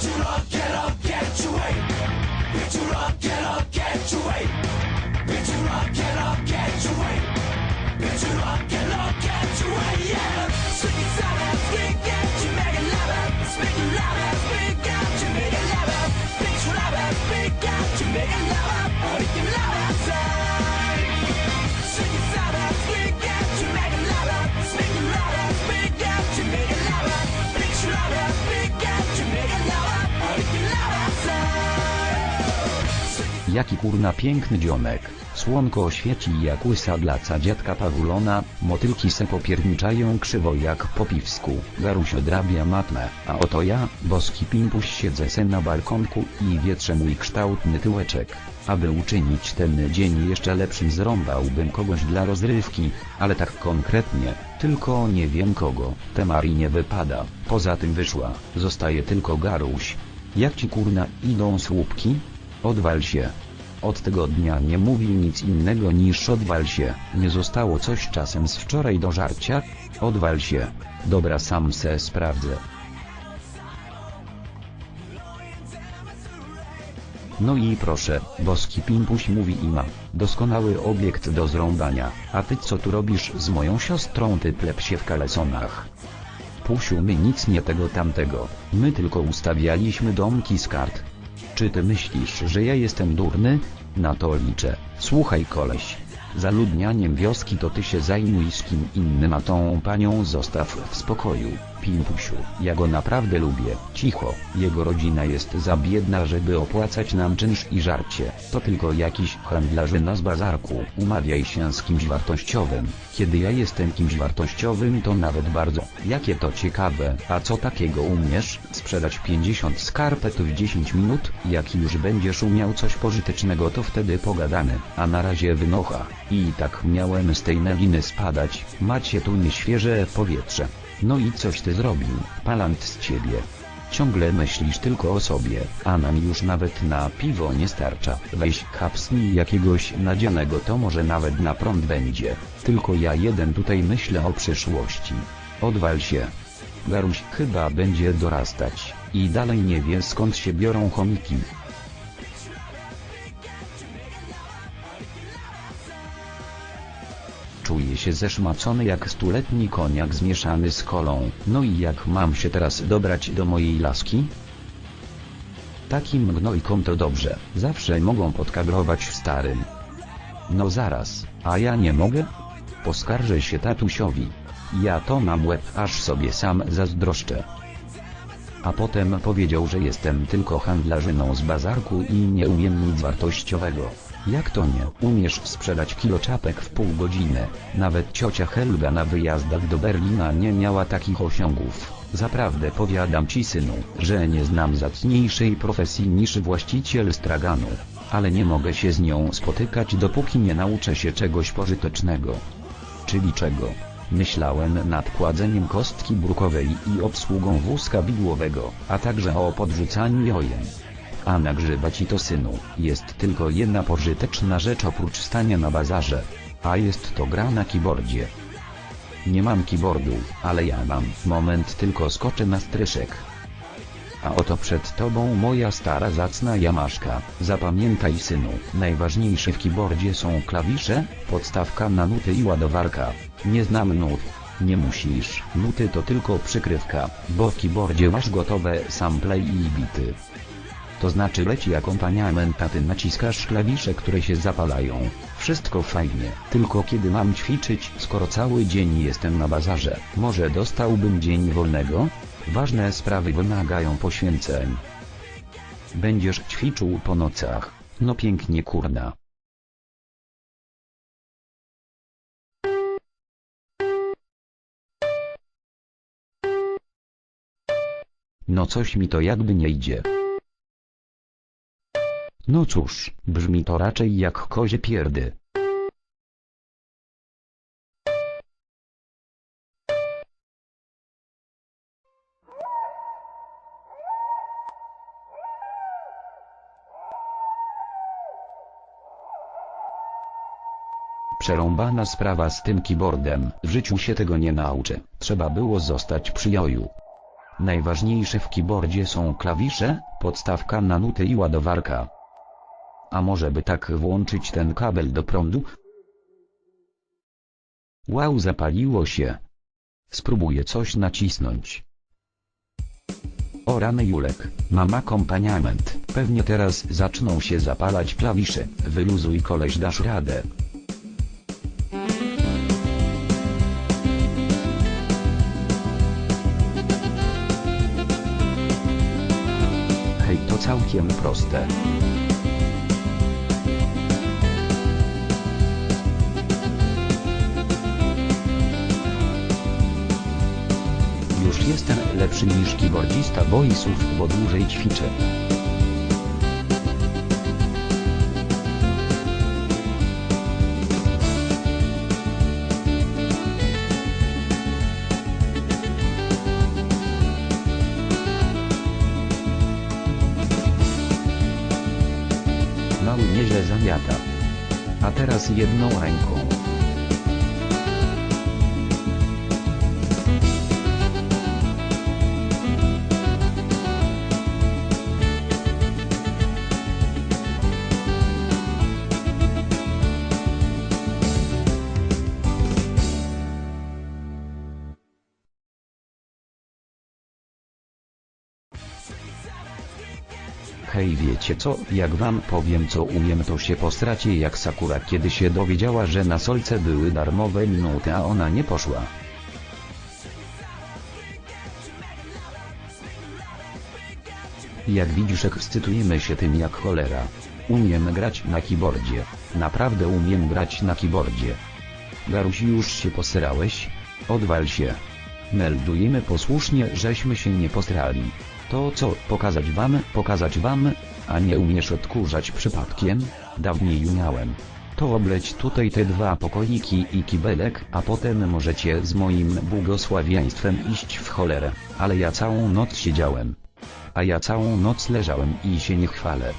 Get your up, get up, get your weight. Get your up, get up, get Jaki kurna piękny dzionek. Słonko świeci jak łysa dla dziadka Pawulona, motylki se popierniczają krzywo jak po piwsku, Garuś odrabia matmę, a oto ja, boski pimpuś siedzę se na balkonku i wietrzę mój kształtny tyłeczek. Aby uczynić ten dzień jeszcze lepszym zrąbałbym kogoś dla rozrywki, ale tak konkretnie, tylko nie wiem kogo, temari nie wypada, poza tym wyszła, zostaje tylko Garuś. Jak ci kurna idą słupki? Odwal się. Od tego dnia nie mówił nic innego niż odwal się, nie zostało coś czasem z wczoraj do żarcia? Odwal się. Dobra sam se sprawdzę. No i proszę, boski pimpuś mówi i ma, doskonały obiekt do zrąbania, a ty co tu robisz z moją siostrą ty plepsie w kalesonach? Pusiu my nic nie tego tamtego, my tylko ustawialiśmy domki z kart. Czy ty myślisz, że ja jestem durny? Na to liczę. Słuchaj koleś. Zaludnianiem wioski to ty się zajmuj z kim innym, a tą panią zostaw w spokoju. Pimpusiu, ja go naprawdę lubię. Cicho, jego rodzina jest za biedna, żeby opłacać nam czynsz i żarcie. To tylko jakiś handlarzyna z bazarku. Umawiaj się z kimś wartościowym. Kiedy ja jestem kimś wartościowym to nawet bardzo. Jakie to ciekawe. A co takiego umiesz? Sprzedać 50 skarpetów w 10 minut? Jak już będziesz umiał coś pożytecznego to wtedy pogadamy. A na razie wynocha. I tak miałem z tej neliny spadać. Macie tu nieświeże powietrze. No i coś ty zrobił, palant z ciebie. Ciągle myślisz tylko o sobie, a nam już nawet na piwo nie starcza. Weź kapsnij jakiegoś nadzianego to może nawet na prąd będzie. Tylko ja jeden tutaj myślę o przyszłości. Odwal się. Garuś chyba będzie dorastać, i dalej nie wie skąd się biorą chomiki. Się zeszmacony jak stuletni koniak zmieszany z kolą. No i jak mam się teraz dobrać do mojej laski? Takim gnojkom to dobrze, zawsze mogą podkadrować w starym. No zaraz, a ja nie mogę? Poskarżę się tatusiowi. Ja to mam łeb, aż sobie sam zazdroszczę. A potem powiedział, że jestem tylko handlarzyną z bazarku i nie umiem nic wartościowego. Jak to nie umiesz sprzedać kilo czapek w pół godziny? Nawet ciocia Helga na wyjazdach do Berlina nie miała takich osiągów. Zaprawdę powiadam ci synu, że nie znam zacniejszej profesji niż właściciel straganu. Ale nie mogę się z nią spotykać dopóki nie nauczę się czegoś pożytecznego. Czyli czego? Myślałem nad kładzeniem kostki brukowej i obsługą wózka bidłowego, a także o podrzucaniu jojem. A na grzyba ci to synu, jest tylko jedna pożyteczna rzecz oprócz stania na bazarze. A jest to gra na keyboardzie. Nie mam keyboardu, ale ja mam. Moment tylko skoczę na stryszek. A oto przed tobą moja stara zacna jamaszka. Zapamiętaj synu, najważniejsze w keyboardzie są klawisze, podstawka na nuty i ładowarka. Nie znam nut. Nie musisz, nuty to tylko przykrywka, bo w keyboardzie masz gotowe sample i bity. To znaczy leci akompaniament a ty naciskasz klawisze które się zapalają. Wszystko fajnie, tylko kiedy mam ćwiczyć skoro cały dzień jestem na bazarze, może dostałbym dzień wolnego? Ważne sprawy wymagają poświęceń. Będziesz ćwiczył po nocach, no pięknie kurna. No coś mi to jakby nie idzie. No cóż, brzmi to raczej jak kozie pierdy. Przerąbana sprawa z tym keyboardem, w życiu się tego nie nauczę, trzeba było zostać przy joju. Najważniejsze w keyboardzie są klawisze, podstawka na nuty i ładowarka. A może by tak włączyć ten kabel do prądu? Wow zapaliło się. Spróbuję coś nacisnąć. O rany Julek, mam akompaniament. Pewnie teraz zaczną się zapalać klawisze. Wyluzuj koleś dasz radę. Hej to całkiem proste. Jestem lepszy niż keyboardista boysów, bo dłużej ćwiczę. Mały nieźle zamiata. A teraz jedną ręką. Hej wiecie co, jak wam powiem co umiem to się postracie jak Sakura kiedy się dowiedziała że na solce były darmowe minuty a ona nie poszła. Jak widzisz ekscytujemy się tym jak cholera. Umiem grać na keyboardzie. Naprawdę umiem grać na keyboardzie. Garusi już się posrałeś? Odwal się. Meldujemy posłusznie żeśmy się nie postrali. To co, pokazać wam, pokazać wam? A nie umiesz odkurzać przypadkiem? Dawniej umiałem. To obleć tutaj te dwa pokoiki i kibelek, a potem możecie z moim błogosławieństwem iść w cholerę. Ale ja całą noc siedziałem. A ja całą noc leżałem i się nie chwalę.